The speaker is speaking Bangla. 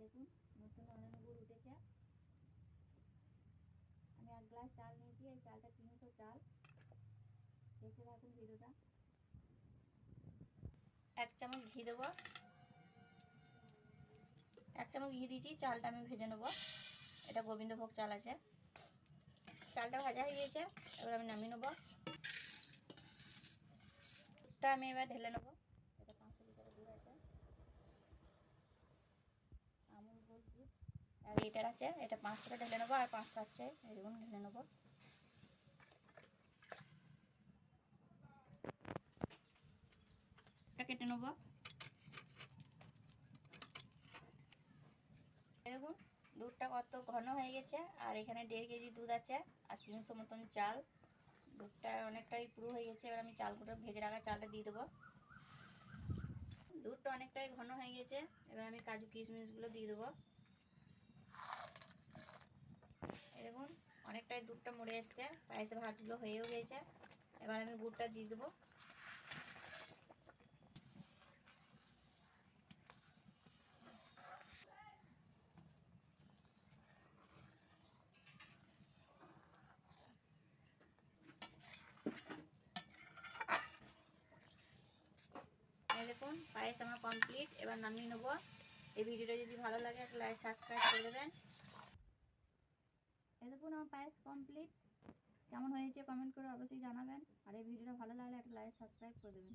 দেখুন, নতুন অনেক গুড় উঠেছে। আমি এক গ্লাস চাল নিয়েছি, এই চালটা তিনশো চাল। দেখতে থাকুন ভিডিওটা। এক চামচ ঘি দেবো। এক চামচ ঘি দিয়েছি, চালটা আমি ভেজে নেব। এটা গোবিন্দভোগ চাল আছে। চালটা ভাজা হয়ে গিয়েছে, এবার আমি নামিয়ে নেব। আমি এবার ঢেলে নেব এটা পাঁচশো লিটার দুধ আছে আমুল গোল দুধ লিটার আছে, এটা পাঁচশোটা ঢেলে নেব আর পাঁচশো আছে এরকম ঢেলে নেব। কেটে নেব। দেখুন, দুধটা কত ঘন হয়ে গেছে, আর এখানে দেড় কেজি দুধ আছে, আর তিনশো মতন চাল। দুধটা অনেকটাই পুরো হয়ে গেছে, এবার আমি চালগুলো ভেজে রাখা চালটা দিয়ে দেবো। দুধটা অনেকটাই ঘন হয়ে গেছে, এবার আমি কাজু কিশমিশগুলো দিয়ে দেবো এই দেখুন অনেকটাই দুধটা মরে এসছে, পায়েসে ভাতগুলো হয়েও গেছে। এবার আমি গুড়টা দিয়ে দেবো। দেখুন, পায়েস আমার কমপ্লিট এবার নামিয়ে নেব। এই ভিডিওটা যদি ভালো লাগে লাইক সাবস্ক্রাইব করে দেবেন। দেখুন আমার পায়েস কমপ্লিট কেমন হয়েছে কমেন্ট করে অবশ্যই জানাবেন। আর এই ভিডিওটা ভালো লাগলে একটা লাইক সাবস্ক্রাইব করে দেবেন।